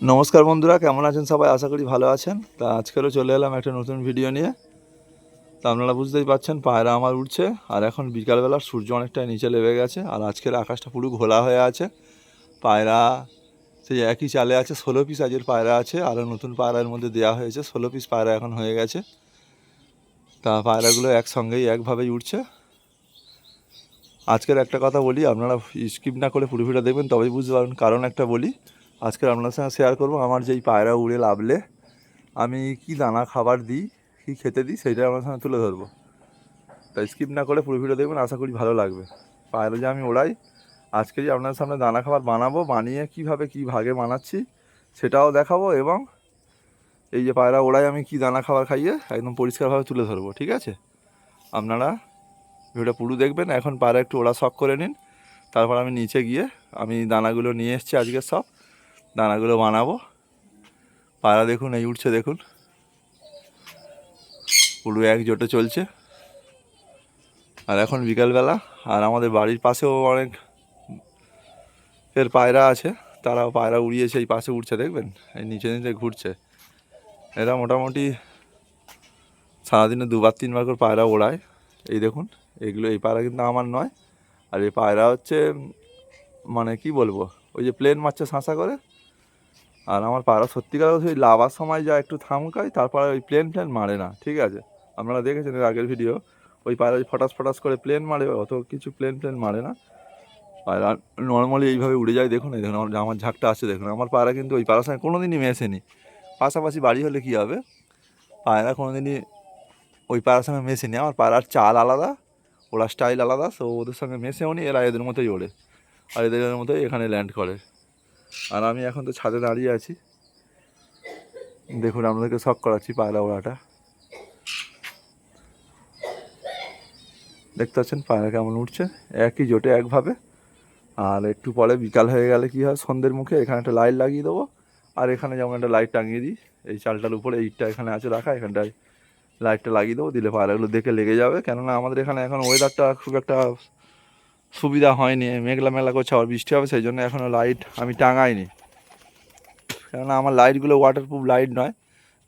নমস্কার বন্ধুরা, কেমন আছেন সবাই? আশা করি ভালো আছেন। তা আজকেরও চলে এলাম একটা নতুন ভিডিও নিয়ে। তা আপনারা বুঝতেই পারছেন পায়রা আমার উঠছে আর এখন বিকালবেলা সূর্য অনেকটাই নিচে লেবে গেছে, আর আজকের আকাশটা পুরো ঘোলা হয়ে আছে। পায়রা সেই একই চালে আছে, ষোলো পিস আজের পায়রা আছে, আরও নতুন পায়রার মধ্যে দেওয়া হয়েছে, ষোলো পিস পায়রা এখন হয়ে গেছে। তা পায়রাগুলো একসঙ্গেই একভাবেই উঠছে আজকের একটা কথা বলি, আপনারা স্কিপ না করে পুরো ভিডিও দেখবেন, তবেই বুঝতে পারবেন কারণ একটা বলি। আজকে আপনার সঙ্গে শেয়ার করব, আমার যেই পায়রা উড়ে লাভলে আমি কি দানা খাবার দিই, কী খেতে দিই সেটা আপনার সঙ্গে তুলে ধরবো। তাই স্কিপ না করে পুরো ভিডিও দেখবেন, আশা করি ভালো লাগবে। পায়রা যে আমি ওড়াই, আজকে যে আপনার সামনে দানা খাবার বানাবো, বানিয়ে কীভাবে কি ভাগে বানাচ্ছি, সেটাও দেখাবো এবং এই যে পায়রা ওড়াই, আমি কি দানা খাবার খাইয়ে একদম পরিষ্কারভাবে তুলে ধরবো, ঠিক আছে? আপনারা ভিডিওটা পুরো দেখবেন, এখন পায়রা একটু ওড়া শখ করে নিন, তারপর আমি নিচে গিয়ে, আমি দানাগুলো নিয়ে এসেছি আজকে সব। দানাগুলো বানাবো। পায়রা দেখুন, এই উঠছে দেখুন। পুরো এক জোটে চলছে। আর এখন বিকালবেলা, আর আমাদের বাড়ির পাশেও অনেক এর পায়রা আছে, তারাও পায়রা উড়িয়েছে, এই পাশে উঠছে দেখবেন? এই নিচে নিচে ঘুরছে। এরা মোটামুটি সারাদিনে দুবার, তিনবার করে পায়রা ওড়ায়। এই দেখুন, এগুলো, এই পায়রা কিন্তু আমার নয়। আর এই পায়রা হচ্ছে মানে কি বলব? ওই যে প্লেন মারছে, শাঁসা করে আর আমার পায়রা সত্যিকার ওই লাভার সময় যা একটু থামকায়, তারপরে ওই প্লেন প্লেন মারে না, ঠিক আছে? আপনারা দেখেছেন এর আগের ভিডিও ওই পায়রা ফটাস ফটাস করে প্লেন মারে, অত কিছু প্লেন প্লেন মারে না। পায়রা নর্মালি এইভাবে উড়ে যায়, দেখুন এই দেখুন আমার ঝাঁকটা আছে, দেখুন। আমার পায়রা কিন্তু ওই পায়রার সঙ্গে কোনো দিনই মেশেনি। পাশাপাশি বাড়ি হলে কী হবে? পায়রা কোনো দিনই ওই পায়রার সঙ্গে মেশেনি। আমার পায়রার চাল আলাদা, ওরা স্টাইল আলাদা তো ওদের সঙ্গে মেশেও নি এরা এদের মতোই ওড়ে। আর এদের মতোই এখানে ল্যান্ড করে। আর আমি এখন তো ছাদে দাঁড়িয়ে আছি। দেখুন, আপনাদেরকে শখ করাচ্ছি পায়রা ওড়াটা। দেখতে পাচ্ছেন পায়রা কেমন উঠছে? একই জোটে একভাবে। আর একটু পরে বিকাল হয়ে গেলে কী হয়? সন্ধ্যের মুখে এখানে একটা লাইট লাগিয়ে দেবো। আর এখানে যেমন একটা লাইট টাঙিয়ে দিই, এই চালটার উপরে এইটটা এখানে আছে রাখা, এখানটায় লাইটটা লাগিয়ে দেবো। দিলে পায়রাগুলো দেখে লেগে যাবে। কেননা আমাদের এখানে এখন ওয়েদারটা খুব একটা সুবিধা হয়নি, মেঘলা মেলা করছে, আবার বৃষ্টি হবে, সেই জন্য এখনও লাইট আমি টাঙাইনি। কেননা আমার লাইটগুলো ওয়াটারপ্রুফ লাইট নয়,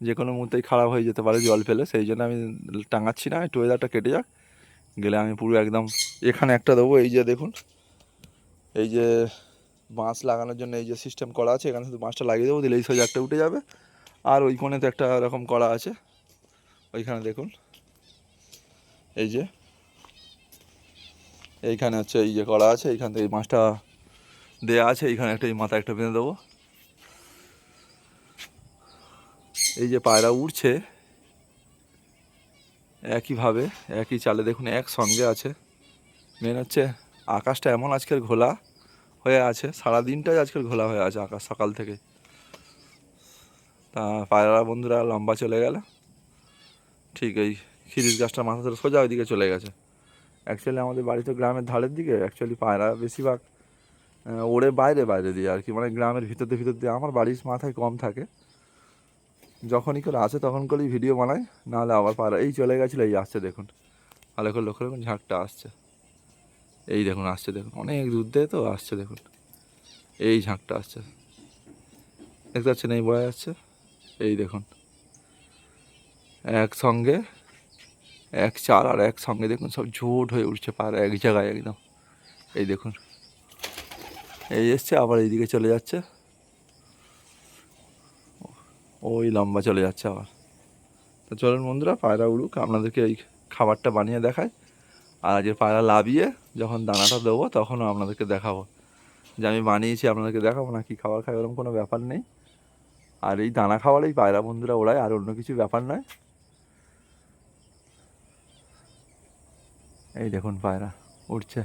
যে কোনো মুহূর্তেই খারাপ হয়ে যেতে পারে জল ফেলে, সেই জন্য আমি টাঙাচ্ছি না, একটু ওয়েদারটা কেটে যাক। গেলে আমি পুরো একদম এখানে একটা দেবো, এই যে দেখুন, এই যে বাঁশ লাগানোর জন্য এই যে সিস্টেম করা আছে, এখানে শুধু বাঁশটা লাগিয়ে দেবো দিলে এই সোজা একটা উঠে যাবে। আর ওই কোণেতে একটা এরকম করা আছে, ওইখানে দেখুন, এই যে এইখানে হচ্ছে এই যে করা আছে, এইখান থেকে এই মাছটা দেয়া আছে, এইখানে একটা এই মাথা একটা বেঁধে দেবো। এই যে পায়রা উড়ছে, একইভাবে, একই চালে দেখুন এক সঙ্গে আছে। মেন হচ্ছে আকাশটা এমন আজকের ঘোলা হয়ে আছে সারা দিনটাই আজকের ঘোলা হয়ে আছে আকাশ সকাল থেকে। তা পায়রা বন্ধুরা লম্বা চলে গেল। ঠিক এই খিরিস গাছটা মাথা ধরে সোজা ওইদিকে চলে গেছে। অ্যাকচুয়ালি আমাদের বাড়ি তো গ্রামের ধারের দিকে অ্যাকচুয়ালি পায়রা বেশিরভাগ ওড়ে বাইরে বাইরে দিয়ে আর কি। মানে গ্রামের ভিতর ভিতর দিয়ে আমার বাড়ির মাথায় কম থাকে। যখনই করে আসে, তখন করেই ভিডিও বানায়, নাহলে আবার পায়রা, এই চলে গেছিল, এই আসছে, দেখুন। ভালো করে লক্ষ্য রাখুন ঝাঁকটা আসছে। এই দেখুন, আসছে, দেখুন। অনেক দূর দিয়ে তো আসছে, দেখুন। এই ঝাঁকটা আসছে। দেখতে পাচ্ছেন, এই বয়ে আসছে এই দেখুন। একসঙ্গে এক চাল আর একসঙ্গে দেখুন সব ঝোট হয়ে উঠছে পায়রা এক জায়গায় একদম। এই দেখুন। এই এসছে, আবার এইদিকে চলে যাচ্ছে। ওই লম্বা চলে যাচ্ছে আবার। তো চলুন বন্ধুরা, পায়রা উড়ুক, আপনাদেরকে এই খাবারটা বানিয়ে দেখায় আর আজকে পায়রা লাভিয়ে যখন দানাটা দেবো, তখনও আপনাদেরকে দেখাবো। যে আমি বানিয়েছি, আপনাদেরকে দেখাবো না কি খাবার খাই ওরকম কোনো ব্যাপার নেই। আর এই দানা খাওয়ারেই পায়রা বন্ধুরা ওড়ায়, আর অন্য কিছু ব্যাপার নয়। এই দেখুন পায়রা উঠছে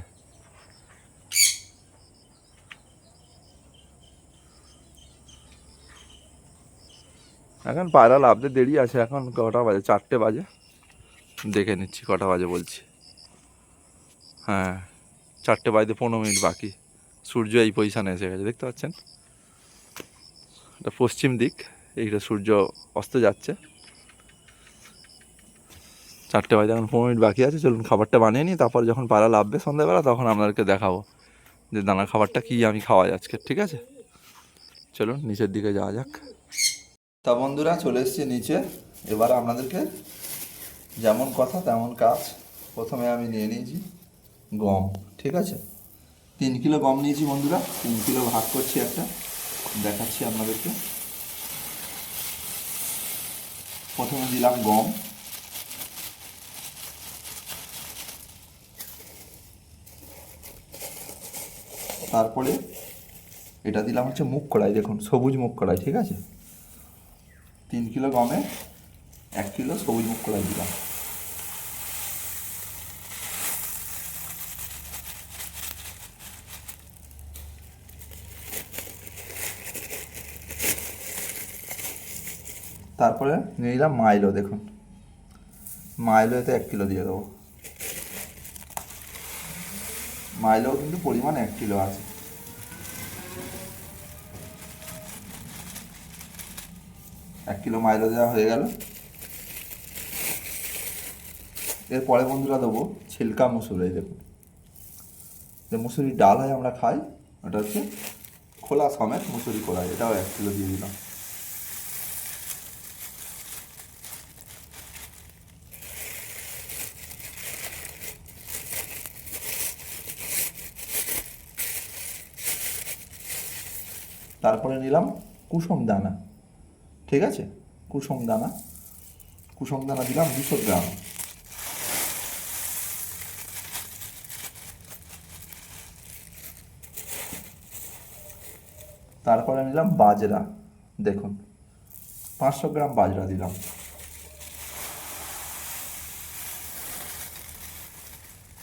এখন পায়রা লাভতে দেরি আছে, এখন কটা বাজে? চারটে বাজে। দেখে নিচ্ছি কটা বাজে বলছি। হ্যাঁ চারটে বাজতে পনেরো মিনিট বাকি। সূর্য এই পজিশানে এসে গেছে, দেখতে পাচ্ছেন? এটা পশ্চিম দিক, এইটা সূর্য অস্ত যাচ্ছে। চারটে বাজে, এখন পনেরো মিনিট বাকি আছে, চলুন খাবারটা বানিয়ে নিই, তারপর যখন পাড়া লাভবে সন্ধ্যাবেলা, তখন আপনাদেরকে দেখাবো যে দানা খাবারটা কী আমি খাওয়াই আজকে, ঠিক আছে? চলুন, নিচের দিকে যাওয়া যাক। তা বন্ধুরা, চলে এসেছি নিচে। এবার আপনাদেরকে যেমন কথা তেমন কাজ। প্রথমে আমি নিয়ে নিয়েছি গম, ঠিক আছে? তিন কিলো গম নিয়েছি বন্ধুরা, তিন কিলো ভাগ করছি একটা, দেখাচ্ছি আপনাদেরকে। প্রথমে দিলাম গম। তারপরে এটা দিলাম হচ্ছে মুখ কড়াই, দেখুন, সবুজ মুখ কড়াই, ঠিক আছে? তিন কিলো গমে, এক কিলো সবুজ মুখ কড়াই দিলাম। তারপরে নিয়ে নিলাম মাইলো, দেখুন। মাইলো এতে এক কিলো দিয়ে দেবো। মাইলো কিন্তু পরিমাণ এক কিলো আছে। এক কিলো মাইলো দেওয়া হয়ে গেল। এরপরে বন্ধুরা দেবো ছিলকা মুসুর, এই দেখুন। যে মুসুরির ডাল হয় আমরা খাই, ওটা হচ্ছে খোলা সমেত মুসুরি কড়াই এটাও এক কিলো দিয়ে দিলাম। তারপরে নিলাম কুসুম দানা। ঠিক আছে? কুসুম দানা। কুসুম দানা দিলাম দুশো গ্রাম। তারপরে নিলাম বাজরা। দেখুন, পাঁচশো গ্রাম বাজরা দিলাম।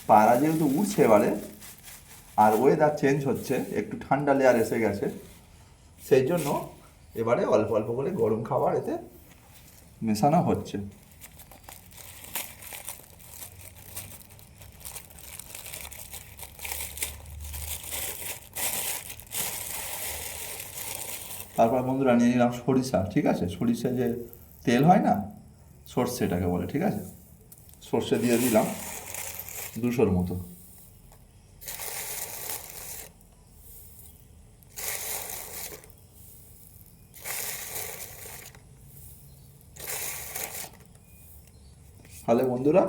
পায়রা যেহেতু উঠছে এবারে, আর ওয়েদার চেঞ্জ হচ্ছে, একটু ঠান্ডা লেয়ার এসে গেছে সেই জন্য এবারে অল্প অল্প করে গরম খাবার এতে মেশানো হচ্ছে। তারপর বন্ধুরা নিয়ে নিলাম সরিষা, ঠিক আছে? সরিষা যে তেল হয় না, সর্ষেটাকে বলে, ঠিক আছে? সর্ষে দিয়ে দিলাম দুশোর মতো। তাহলে বন্ধুরা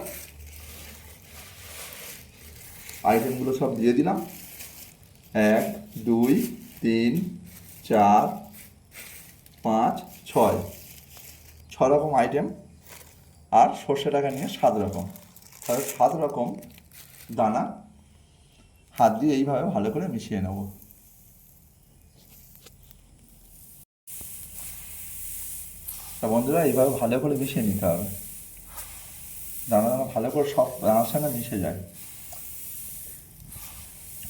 আইটেমগুলো সব দিয়ে দিলাম। এক, দুই, তিন, চার, পাঁচ, ছয়। ছ রকম আইটেম আর সর্ষে টাকা নিয়ে সাত রকম। তাহলে সাত রকম দানা হাত দিয়ে এইভাবে ভালো করে মিশিয়ে নেব। তা বন্ধুরা, এইভাবে ভালো করে মিশিয়ে নিতে হবে। দানা দানা ভালো করে সব দানার সঙ্গে মিশে যায়।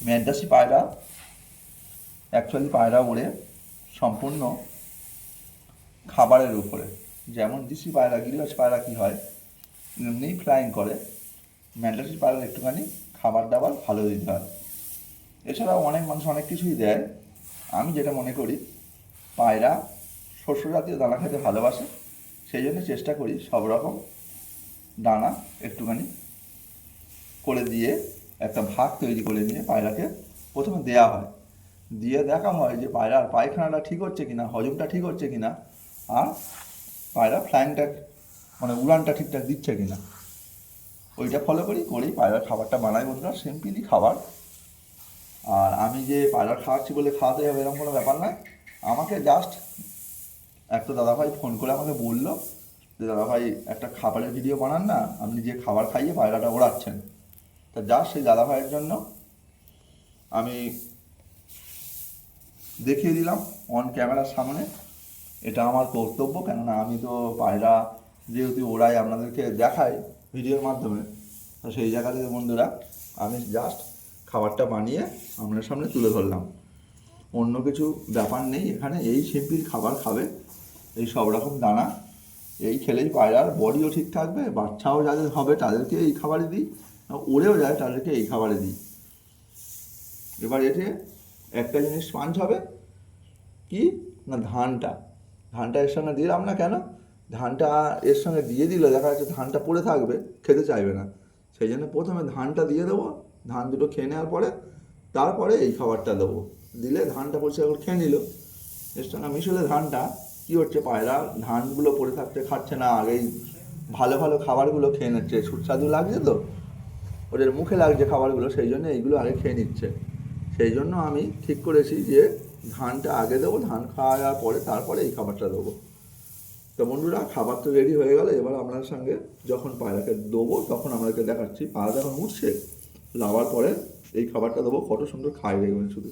মেন্টাসি পায়রা অ্যাকচুয়ালি পায়রা ওড়ে সম্পূর্ণ খাবারের উপরে। যেমন দেশি পায়রা, গিরিবাজ পায়রা কী হয়, এমনি ফ্লাইং করে। ম্যান্টাসি পায়রার একটুখানি খাবার দাবার ভালো দিতে হয়। এছাড়াও অনেক মানুষ অনেক কিছুই দেয়। আমি যেটা মনে করি, পায়রা শস্য জাতীয় দানা খেতে ভালোবাসে, সেই জন্য চেষ্টা করি সব রকম দানা একটুখানি করে দিয়ে একটা ভাগ তৈরি করে নিয়ে পায়রাকে প্রথমে দেয়া হয়। দিয়ে দেখা হয় যে পায়রার পায়খানাটা ঠিক হচ্ছে কিনা, হজমটা ঠিক হচ্ছে কিনা, আর পায়রা ফ্লাইংটা মানে উড়ানটা ঠিকঠাক দিচ্ছে কিনা। ওইটা ফলো করি, করেই পায়রার খাবারটা বানাই বন্ধুরা সিম্পলি খাবার। আর আমি যে পায়রার খাওয়াচ্ছি বলে খাওয়াতে হবে এরকম কোনো ব্যাপার নয় আমাকে জাস্ট একটা দাদাভাই ফোন করে আমাকে বলল যে দাদাভাই একটা খাবারের ভিডিও বানান না, আপনি যে খাবার খাইয়ে পায়রাটা ওড়াচ্ছেন। তা জাস্ট সেই দাদাভাইয়ের জন্য আমি দেখিয়ে দিলাম অন ক্যামেরার সামনে। এটা আমার কর্তব্য, কেননা আমি তো পায়রা যেহেতু ওড়াই আপনাদেরকে দেখাই ভিডিওর মাধ্যমে, তো সেই জায়গা থেকে বন্ধুরা, আমি জাস্ট খাবারটা বানিয়ে আপনার সামনে তুলে ধরলাম। অন্য কিছু ব্যাপার নেই, এখানে এই সিম্পল খাবার খাবে, এই সব রকম দানা এই খেলেই পায়রার বডিও ঠিক থাকবে, বাচ্চাও যাদের হবে তাদেরকে এই খাবারই দিই ওরেও যায় তাদেরকে এই খাবারে দিই। এবার এতে একটা জিনিস পাঞ্চ হবে, কি? না, ধানটা। ধানটা এর সঙ্গে দিলাম না কেন? ধানটা এর সঙ্গে দিয়ে দিলে দেখা যাচ্ছে ধানটা পড়ে থাকবে, খেতে চাইবে না। সেই জন্য প্রথমে ধানটা দিয়ে দেবো, ধান দুটো খেয়ে নেওয়ার পরে তারপরে এই খাবারটা দেবো। দিলে ধানটা পরিষ্কার করে খেয়ে নিল। এক্সট্রা মিশলে ধানটা কি হচ্ছে পায়রা? ধানগুলো পড়ে থাকতে খাচ্ছে না। আগেই ভালো ভালো খাবারগুলো খেয়ে নিচ্ছে। সুস্বাদু লাগছে তো? ওদের মুখে লাগছে খাবারগুলো, সেই জন্য এইগুলো আগে খেয়ে নিচ্ছে। সেই জন্য আমি ঠিক করেছি যে ধানটা আগে দেবো, ধান খাওয়া যাওয়ার পরে তারপরে এই খাবারটা দেবো। তো বন্ধুরা, খাবার তো রেডি হয়ে গেল। এবার আপনার সঙ্গে যখন পায়রাকে দেবো, তখন আমাদেরকে দেখাচ্ছি। পায়রা যখন উঠছে লাভার পরে এই খাবারটা দেবো। কত সুন্দর খাই দেখবেন শুধু।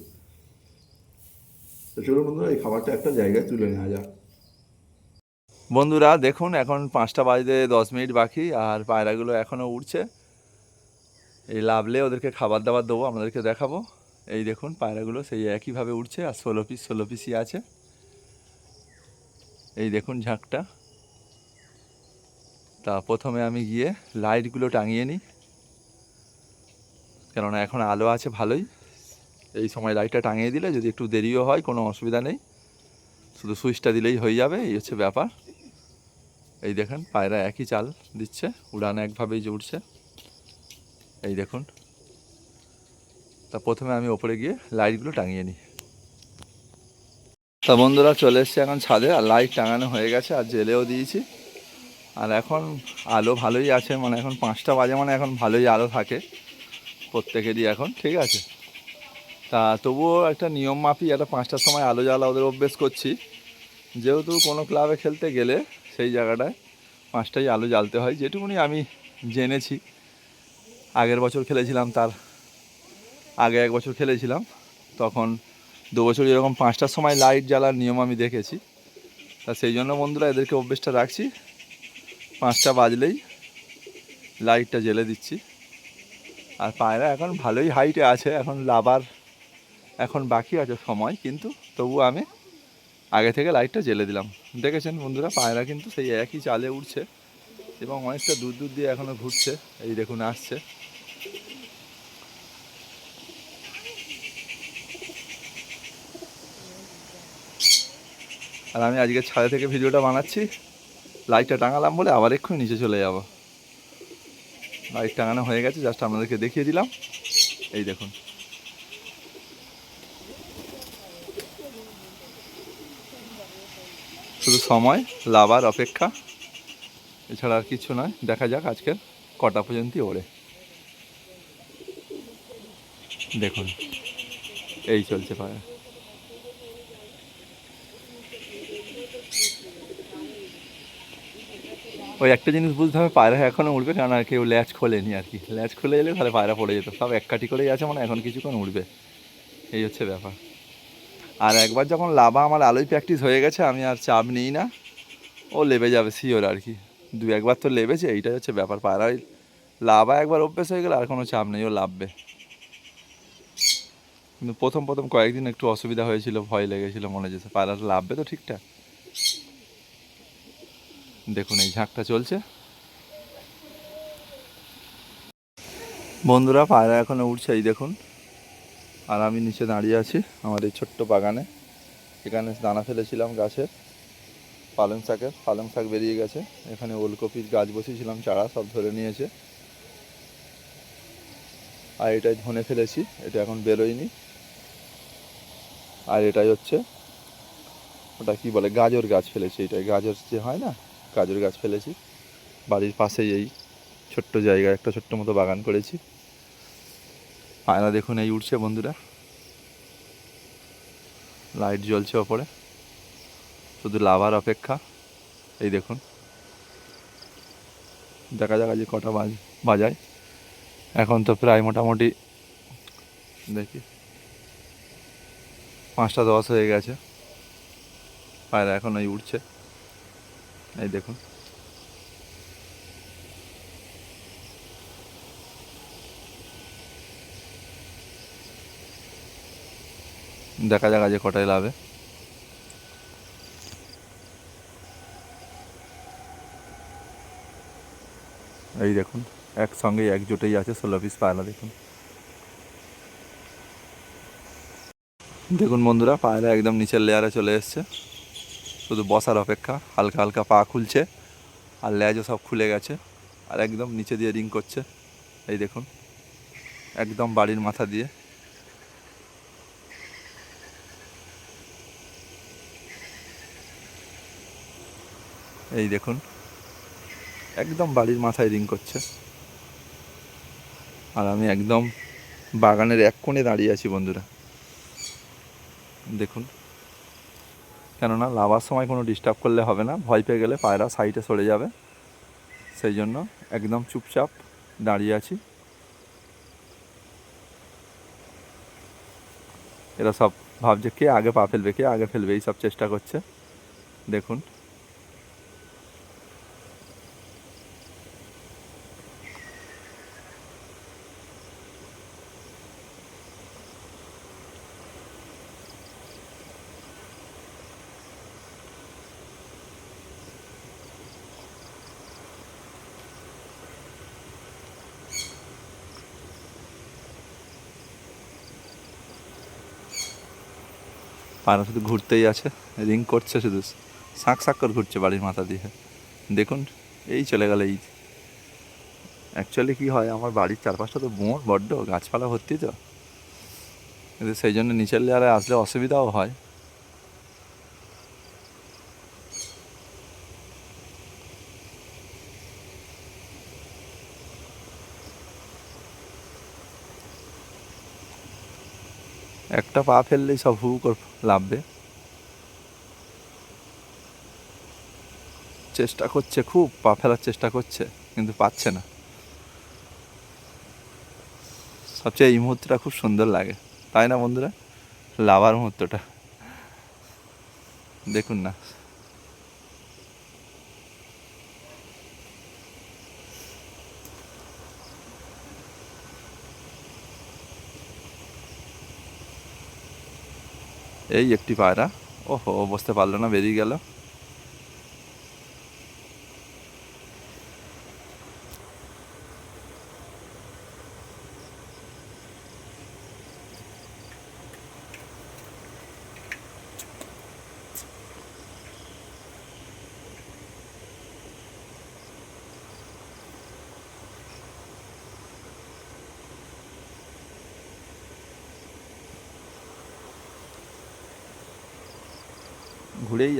তো চলুন বন্ধুরা, এই খাবারটা একটা জায়গায় তুলে নেওয়া যাক। বন্ধুরা, দেখুন, এখন পাঁচটা বাজতে দশ মিনিট বাকি, আর পায়রাগুলো এখনও উঠছে এই লাভলে ওদেরকে খাবার দাবার দেবো, আপনাদেরকে দেখাবো। এই দেখুন, পায়রাগুলো সেই একইভাবে উঠছে আর ষোলো পিস ষোলো পিসই আছে। এই দেখুন ঝাঁকটা। তা প্রথমে আমি গিয়ে লাইটগুলো টাঙিয়ে নিই, কেননা এখন আলো আছে ভালোই। এই সময় লাইটটা টাঙিয়ে দিলে যদি একটু দেরিও হয়, কোনো অসুবিধা নেই। শুধু সুইচটা দিলেই হয়ে যাবে, এই হচ্ছে ব্যাপার। এই দেখেন, পায়রা একই চাল দিচ্ছে, উড়ান একভাবেই যে উঠছে এই দেখুন। তা প্রথমে আমি ওপরে গিয়ে লাইটগুলো টাঙিয়ে নিই। তা বন্ধুরা, চলে এসছে এখন ছাদে, আর লাইট টাঙানো হয়ে গেছে, আর জেলেও দিয়েছি। আর এখন আলো ভালোই আছে মানে এখন পাঁচটা বাজে মানে এখন ভালোই আলো থাকে প্রত্যেকেরই এখন, ঠিক আছে? তা তবুও একটা নিয়ম মাফি একটা পাঁচটার সময় আলো জ্বালা ওদের অভ্যেস করছি। যেহেতু কোনো ক্লাবে খেলতে গেলে সেই জায়গাটায় পাঁচটাই আলো জ্বালতে হয়। যেটুকুনি আমি জেনেছি। আগের বছর খেলেছিলাম তার, আগে এক বছর খেলেছিলাম। তখন দু বছর এরকম পাঁচটার সময় লাইট জ্বালার নিয়ম আমি দেখেছি। তা সেই জন্য বন্ধুরা এদেরকে অভ্যেসটা রাখছি। পাঁচটা বাজলেই লাইটটা জ্বেলে দিচ্ছি। আর পায়রা এখন ভালোই হাইটে আছে। এখন লাভার এখন বাকি আছে সময়। কিন্তু তবু আমি আগে থেকে লাইটটা জ্বেলে দিলাম। দেখেছেন বন্ধুরা, পায়রা কিন্তু সেই একই চালে উঠছে এবং অনেকটা দূর দূর দিয়ে এখনও ঘুরছে। এই দেখুন, আসছে। আর আমি আজকে ছাদে থেকে ভিডিওটা বানাচ্ছি। লাইটটা টাঙালাম বলে আবার এক্ষুনি নিচে চলে যাব। লাইট টাঙানো হয়ে গেছে, জাস্ট আপনাদেরকে দেখিয়ে দিলাম। এই দেখুন। শুধু সময় লাভার অপেক্ষা, এছাড়া আর কিছু নয়। দেখা যাক আজকের কটা পর্যন্ত ওড়ে। দেখুন, এই চলছে পায়ে ওই একটা জিনিস বুঝতে হবে, পায়রা এখনও উঠবে কারণ আর কেউ ল্যাচ খোলেনি আর কি। ল্যাচ খুলে এলে তাহলে পায়রা পড়ে যেত। সব এক কাটি করেই আছে মানে এখন কিছুক্ষণ উঠবে এই হচ্ছে ব্যাপার। আর একবার যখন লাভা আমার আলোয় প্র্যাকটিস হয়ে গেছে, আমি আর চাপ নিই না। ও লেবে যাবে শিওর আর কি। দু একবার তো লেবেছে, এইটাই হচ্ছে ব্যাপার। পায়রায় লাভা একবার অভ্যেস হয়ে গেলে আর কোনো চাপ নেই, ও লাভবে কিন্তু প্রথম প্রথম কয়েকদিন একটু অসুবিধা হয়েছিল, ভয় লেগেছিল মনে হচ্ছে পায়রাটা লাভবে তো ঠিকঠাক। দেখুন এই ঝাঁকটা চলছে। বন্ধুরা পায়রা এখনও উঠছে, এই দেখুন। আর আমি নিচে দাঁড়িয়ে আছি আমার এই ছোট্ট বাগানে। এখানে দানা ফেলেছিলাম গাছের, পালং শাকের পালং শাক বেরিয়ে গেছে। এখানে ওলকপির গাছ বসিয়েছিলাম, চারা সব ধরে নিয়েছে। আর এটাই ধনে ফেলেছি, এটা এখন বেরোয়নি। আর এটাই হচ্ছে, ওটা কি বলে, গাজর গাছ ফেলেছি এটাই গাজর যে হয় না, গাজর গাছ ফেলেছি। বাড়ির পাশেই এই ছোট্ট জায়গায়, একটা ছোট্ট মতো বাগান করেছি। আয়না দেখুন, এই উঠছে বন্ধুরা। লাইট জ্বলছে ওপরে। শুধু লাভার অপেক্ষা। এই দেখুন। দেখা যাক যে কটা বাজ, বাজায়। এখন তো প্রায় মোটামুটি, দেখি। পাঁচটা দশ হয়ে গেছে। পায়রা এখন ওই উঠছে এই দেখুন। দেখা যাক আজ কটায় লাভে। এই দেখুন, একসঙ্গেই একজোটেই আছে ষোলো পিস পায়রা, দেখুন। দেখুন বন্ধুরা, পায়রা একদম নিচের লেয়ারে চলে এসছে। শুধু বসার অপেক্ষা, হালকা হালকা পা খুলছে, আর লেজও সব খুলে গেছে, আর একদম নিচে দিয়ে রিং করছে। এই দেখুন, একদম বাড়ির মাথা দিয়ে। এই দেখুন। একদম বাড়ির মাথায় রিং করছে। আর আমি একদম বাগানের এক কোণে দাঁড়িয়ে আছি বন্ধুরা। দেখুন। কেননা লাভার সময় কোনো ডিস্টার্ব করলে হবে না। ভয় পেয়ে গেলে পায়রা সাইডে সরে যাবে। সেই জন্য একদম চুপচাপ দাঁড়িয়ে আছি। এরা সব ভাবছে, কে আগে পা ফেলবে? কে আগে ফেলবে? এই সব চেষ্টা করছে। দেখুন। পায়রা শুধু ঘুরতেই আছে, রিং করছে শুধু শাঁক শাঁক করে ঘুরছে বাড়ির মাথা দিয়ে। দেখুন, এই চলে গেল এই। অ্যাকচুয়ালি কী হয়, আমার বাড়ির চারপাশটা তো বোঁড় বড্ড, গাছপালা ভর্তি তো। কিন্তু সেই জন্য নিচের লেয়ারে আসলে অসুবিধাও হয়। একটা পা ফেললেই সব হু কর লাভবে চেষ্টা করছে, খুব পা ফেলার চেষ্টা করছে, কিন্তু পাচ্ছে না। সবচেয়ে এই মুহূর্তটা খুব সুন্দর লাগে। তাই না বন্ধুরা? লাভার মুহূর্তটা। দেখুন না। এই একটি পায়রা। ওহো বসতে পারল না বেরিয়ে গেল।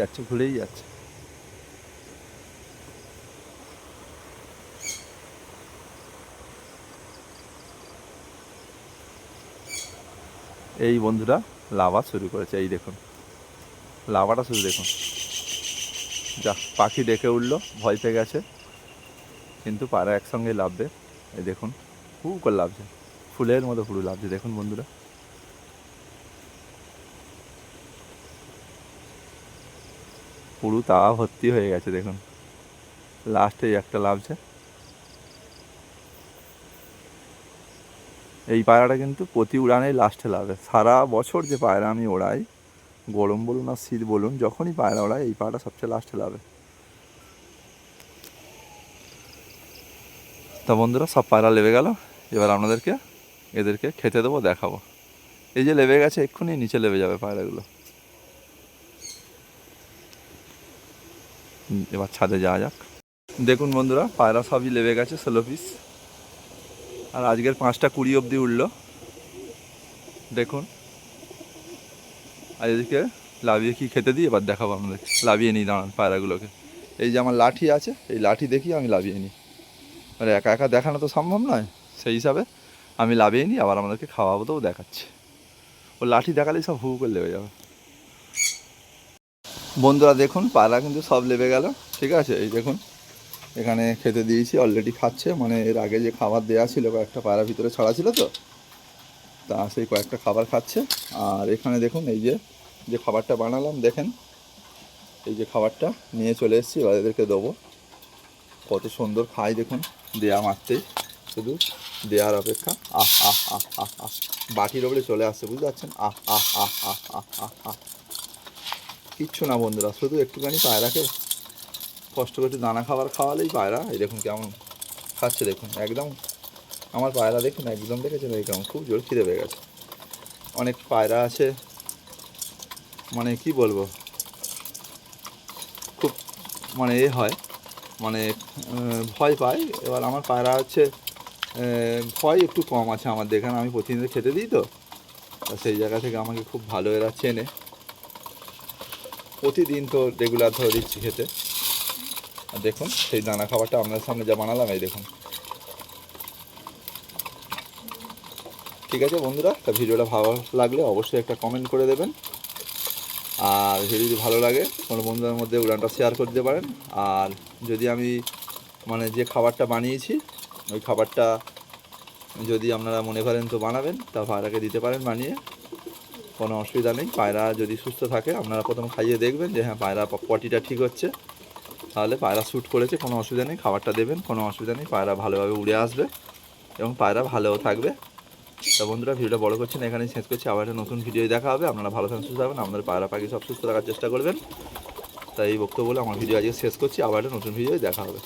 যাচ্ছে, ভুলেই যাচ্ছে। এই বন্ধুরা, লাভা শুরু করেছে, এই দেখুন। লাভাটা শুরু দেখুন। যা, পাখি ডেকে উঠল, ভয় পেয়ে গেছে, কিন্তু পাড়া একসঙ্গে লাভবে। এই দেখুন, খুব করে লাভছে। ফুলের মতো পুরো লাভছে। দেখুন বন্ধুরা। পুরো তাওয়া ভর্তি হয়ে গেছে, দেখুন। লাস্টে একটা লাভছে। এই পায়রাটা কিন্তু প্রতি উড়ানেই লাস্টে লাভে। সারা বছর যে পায়রা আমি ওড়াই, গরম বলুন আর শীত বলুন, যখনই পায়রা ওড়াই, এই পায়রাটা সবচেয়ে লাস্টে লাভে। তা বন্ধুরা, সব পায়রা লেবে গেল। এবার আপনাদেরকে এদেরকে খেতে দেবো, দেখাবো। এই যে লেবে গেছে, এক্ষুনি নিচে লেবে যাবে পায়রাগুলো। এবার ছাদে যাওয়া যাক। দেখুন বন্ধুরা, পায়রা সবই লেবে গেছে, ষোলো পিস আর আজকের পাঁচটা কুড়ি অবধি উঠল। দেখুন। আর এদিকে লাভিয়ে কি খেতে দিই? এবার দেখাবো আপনাদের। লাভিয়ে নিই, দাঁড়ান, পায়রাগুলোকে। এই যে আমার লাঠি আছে, এই লাঠি দেখি আমি লাভিয়ে নিই। মানে একা একা দেখানো তো সম্ভব নয়, সেই হিসাবে আমি লাভিয়ে নিই, আবার আমাদেরকে খাওয়াবো তো দেখাচ্ছি। ও লাঠি দেখালেই সব হু করে লেগে যাবে। বন্ধুরা দেখুন, পায়রা কিন্তু সব লেবে গেল। ঠিক আছে? এই দেখুন, এখানে খেতে দিয়েছি অলরেডি খাচ্ছে। মানে এর আগে যে খাবার দেওয়া ছিল, কয়েকটা পায়রা ভিতরে ছড়া ছিল তো, তা সেই কয়েকটা খাবার খাচ্ছে। আর এখানে দেখুন, এই যে যে খাবারটা বানালাম, দেখেন, এই যে খাবারটা নিয়ে চলে এসেছি, এবার এদেরকে দেবো। কত সুন্দর খাই দেখুন, দেয়া মারতেই শুধু দেওয়ার অপেক্ষা। আহ আহ আহ আহ আহ, বাটির ওপরে চলে আসছে, বুঝতে পারছেন? আহ আহ আহ আহ আহ আহ আহ। কিচ্ছু না বন্ধুরা, শুধু একটুখানি পায়রাকে কষ্ট করে দানা খাবার খাওয়ালেই পায়রা। এই দেখুন কেমন খাচ্ছে, দেখুন, একদম আমার পায়রা দেখুন, একদম দেখেছেন এই কেমন, খুব জোর খিদে পেয়ে গেছে। অনেক পায়রা আছে মানে কি বলব, খুব মানে এ হয় মানে ভয় পায়। এবার আমার পায়রা হচ্ছে ভয় একটু কম আছে আমার দেখান, আমি প্রতিদিন খেতে দিই তো সেই জায়গা থেকে আমাকে খুব ভালো এরা চেনে। প্রতিদিন তো রেগুলার ধরে দিচ্ছি খেতে। আর দেখুন, সেই দানা খাবারটা আপনার সামনে যা বানালাম, এই দেখুন। ঠিক আছে বন্ধুরা, তা ভিডিওটা ভালো লাগলে অবশ্যই একটা কমেন্ট করে দেবেন। আর ভিডিও যদি ভালো লাগে, কোনো বন্ধুদের মধ্যে উড়ানটা শেয়ার করে দিতে পারেন। আর যদি আমি মানে যে খাবারটা বানিয়েছি, ওই খাবারটা যদি আপনারা মনে করেন তো বানাবেন, তা ভাড়াকে দিতে পারেন বানিয়ে। কোনো অসুবিধা নেই। পায়রা যদি সুস্থ থাকে, আপনারা প্রথম খাইয়ে দেখবেন যে হ্যাঁ পায়রা পটিটা ঠিক হচ্ছে। তাহলে পায়রা শ্যুট করেছে, কোনো অসুবিধা নেই, খাবারটা দেবেন, কোনো অসুবিধা নেই, পায়রা ভালোভাবে উড়ে আসবে এবং পায়রা ভালোও থাকবে। তা বন্ধুরা, ভিডিওটা বড় করছেন এখানেই শেষ করছি। আবার একটা নতুন ভিডিও দেখা হবে। আপনারা ভালো থাকেন সুস্থ থাকবেন। আমাদের পায়রা পাখি সব সুস্থ রাখার চেষ্টা করবেন। তাই এই বক্তব্য বলে আমার ভিডিও আজকে শেষ করছি। আবার একটা নতুন ভিডিও দেখা হবে।